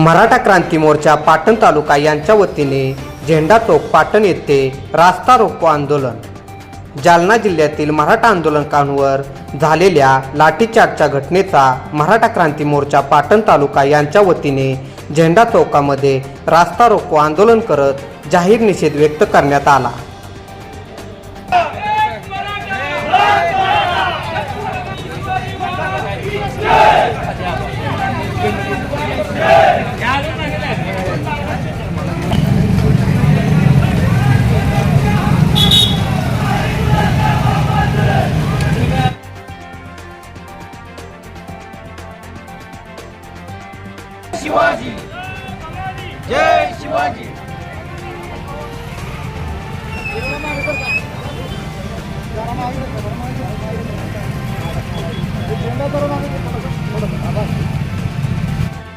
मराठा क्रांती मोर्चा पाटण तालुका यांच्या वतीने झेंडा चौक पाटण येथे रास्ता रोको आंदोलन. जालना जिल्ह्यातील मराठा आंदोलकांवर झालेल्या लाठीचार्जच्या घटनेचा मराठा क्रांती मोर्चा पाटण तालुका यांच्या वतीने झेंडा चौकामध्ये रास्ता रोको आंदोलन करत जाहीर निषेध व्यक्त करण्यात आला. शिवाजी. जय शिवाजी. झेंडा करून आम्ही